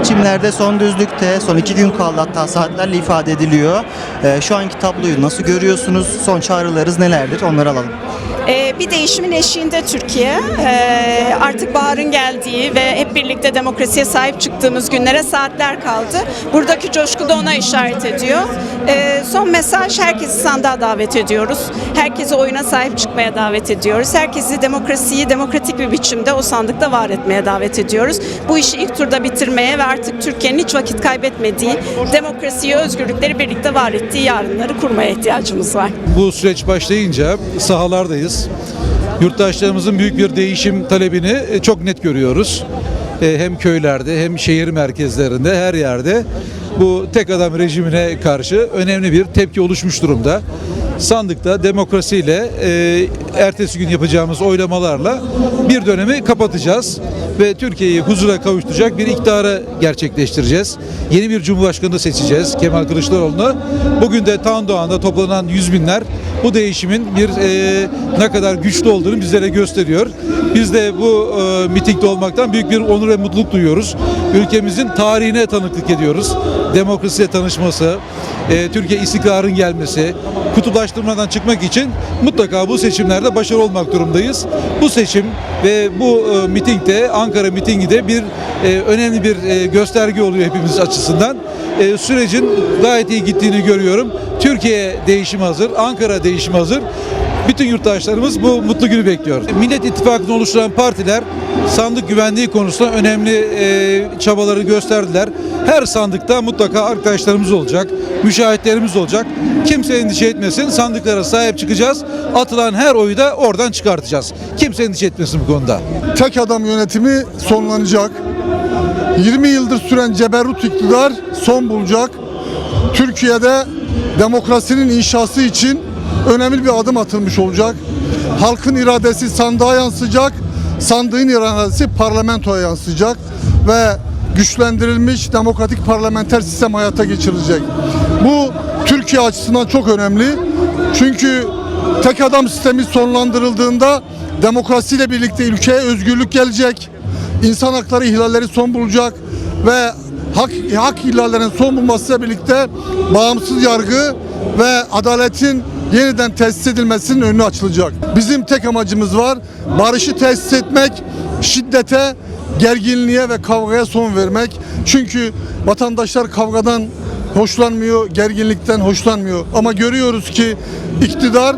Seçimlerde son düzlükte son iki gün kaldı hatta saatlerle ifade ediliyor. Ee, şu anki tabloyu nasıl görüyorsunuz? Son çağrılarınız nelerdir? Onları alalım. Ee, bir değişimin eşiğinde Türkiye. Ee, artık baharın geldiği ve hep birlikte demokrasiye sahip çıktığımız günlere saatler kaldı. Buradaki coşku da ona işaret ediyor. Ee, son mesaj herkesi sandığa davet ediyoruz. Herkesi oyuna sahip çıkmaya davet ediyoruz. Herkesi demokrasiyi demokratik bir biçimde o sandıkta var etmeye davet ediyoruz. Bu işi ilk turda bitirmeye ve artık Türkiye'nin hiç vakit kaybetmediği, demokrasiyi, özgürlükleri birlikte var ettiği yarınları kurmaya ihtiyacımız var. Bu süreç başlayınca sahalardayız. Yurttaşlarımızın büyük bir değişim talebini e, çok net görüyoruz. E, Hem köylerde hem şehir merkezlerinde her yerde bu tek adam rejimine karşı önemli bir tepki oluşmuş durumda. Sandıkta demokrasiyle e, ertesi gün yapacağımız oylamalarla bir dönemi kapatacağız ve Türkiye'yi huzura kavuşturacak bir iktidarı gerçekleştireceğiz. Yeni bir cumhurbaşkanı seçeceğiz Kemal Kılıçdaroğlu'nu. Bugün de Tandoğan'da toplanan yüz binler bu değişimin bir e, ne kadar güçlü olduğunu bizlere gösteriyor. Biz de bu e, mitingde olmaktan büyük bir onur ve mutluluk duyuyoruz. Ülkemizin tarihine tanıklık ediyoruz. Demokrasiyle tanışması, e, Türkiye istikrarın gelmesi, kutuplaştırmadan çıkmak için mutlaka bu seçimlerde başarılı olmak durumdayız. Bu seçim ve bu e, mitingde Ankara mitingi de bir e, önemli bir e, gösterge oluyor hepimiz açısından. E, sürecin gayet iyi gittiğini görüyorum. Türkiye değişim hazır, Ankara değişim hazır. Bütün yurttaşlarımız bu mutlu günü bekliyor. Millet İttifakı'nı oluşturan partiler sandık güvenliği konusunda önemli e, çabaları gösterdiler. Her sandıkta mutlaka arkadaşlarımız olacak, müşahitlerimiz olacak. Kimse endişe etmesin. Sandıklara sahip çıkacağız. Atılan her oyu da oradan çıkartacağız. Kimse endişe etmesin bu konuda. tek adam yönetimi sonlanacak. 20 yıldır süren ceberrut iktidar son bulacak. Türkiye'de demokrasinin inşası için önemli bir adım atılmış olacak. Halkın iradesi sandığa yansıyacak. Sandığın iradesi parlamentoya yansıyacak ve güçlendirilmiş demokratik parlamenter sistem hayata geçirilecek. Bu Türkiye açısından çok önemli. Çünkü tek adam sistemi sonlandırıldığında demokrasiyle birlikte ülkeye özgürlük gelecek. İnsan hakları ihlalleri son bulacak ve hak, hak ihlallerinin son bulmasıyla birlikte bağımsız yargı ve adaletin yeniden tesis edilmesinin önü açılacak. Bizim tek amacımız var. Barışı tesis etmek, şiddete, gerginliğe ve kavgaya son vermek. Çünkü vatandaşlar kavgadan hoşlanmıyor, gerginlikten hoşlanmıyor. Ama görüyoruz ki iktidar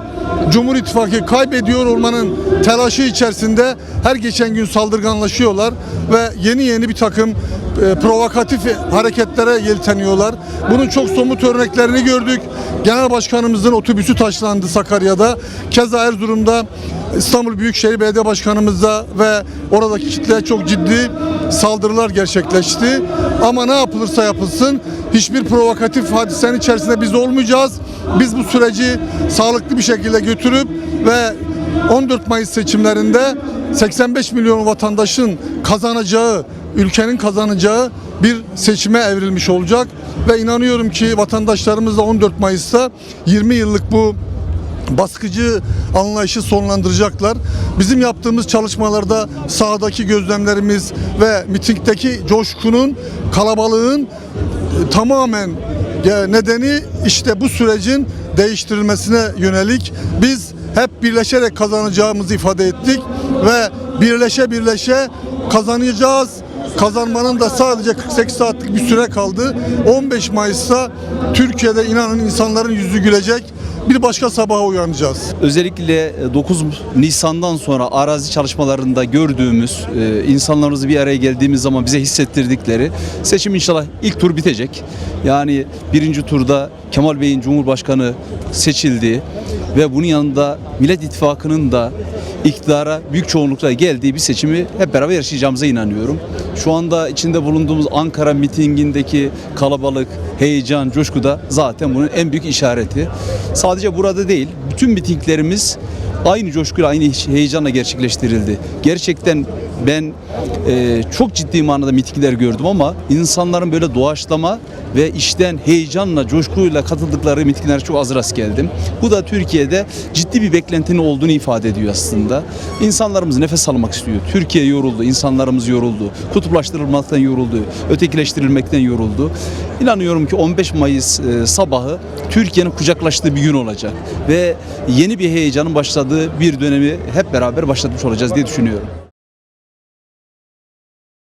Cumhur İttifakı kaybediyor olmanın telaşı içerisinde her geçen gün saldırganlaşıyorlar ve yeni yeni bir takım e, provokatif hareketlere yelteniyorlar. Bunun çok somut örneklerini gördük. Genel Başkanımızın otobüsü taşlandı Sakarya'da. Keza Erzurum'da İstanbul Büyükşehir Belediye Başkanımızda ve oradaki kitleye çok ciddi saldırılar gerçekleşti. Ama ne yapılırsa yapılsın hiçbir provokatif hadisenin içerisinde biz olmayacağız. Biz bu süreci sağlıklı bir şekilde götürüp ve 14 Mayıs seçimlerinde 85 milyon vatandaşın kazanacağı, ülkenin kazanacağı bir seçime evrilmiş olacak ve inanıyorum ki vatandaşlarımız da 14 Mayıs'ta 20 yıllık bu baskıcı anlayışı sonlandıracaklar. Bizim yaptığımız çalışmalarda sahadaki gözlemlerimiz ve mitingdeki coşkunun, kalabalığın tamamen nedeni işte bu sürecin değiştirilmesine yönelik. Biz hep birleşerek kazanacağımızı ifade ettik ve birleşe birleşe kazanacağız. Kazanmanın da sadece 48 saatlik bir süre kaldı. 15 Mayıs'ta Türkiye'de inanın insanların yüzü gülecek. Bir başka sabaha uyanacağız. Özellikle e, 9 Nisan'dan sonra arazi çalışmalarında gördüğümüz e, insanlarımızı bir araya geldiğimiz zaman bize hissettirdikleri seçim inşallah ilk tur bitecek. Yani birinci turda Kemal Bey'in Cumhurbaşkanı seçildiği ve bunun yanında Millet İttifakı'nın da iktidara büyük çoğunlukla geldiği bir seçimi hep beraber yaşayacağımıza inanıyorum. Şu anda içinde bulunduğumuz Ankara mitingindeki kalabalık, heyecan, coşku da zaten bunun en büyük işareti. Sadece burada değil, bütün mitinglerimiz aynı coşkuyla, aynı heyecanla gerçekleştirildi. Gerçekten ben e, çok ciddi manada mitingler gördüm ama insanların böyle doğaçlama ve işten heyecanla, coşkuyla katıldıkları mitinglere çok az rast geldim. Bu da Türkiye'de ciddi bir beklentinin olduğunu ifade ediyor aslında. İnsanlarımız nefes almak istiyor. Türkiye yoruldu, insanlarımız yoruldu. Kutuplaştırılmaktan yoruldu, ötekileştirilmekten yoruldu. İnanıyorum ki 15 Mayıs e, sabahı Türkiye'nin kucaklaştığı bir gün olacak ve yeni bir heyecanın başladığı bir dönemi hep beraber başlatmış olacağız diye düşünüyorum.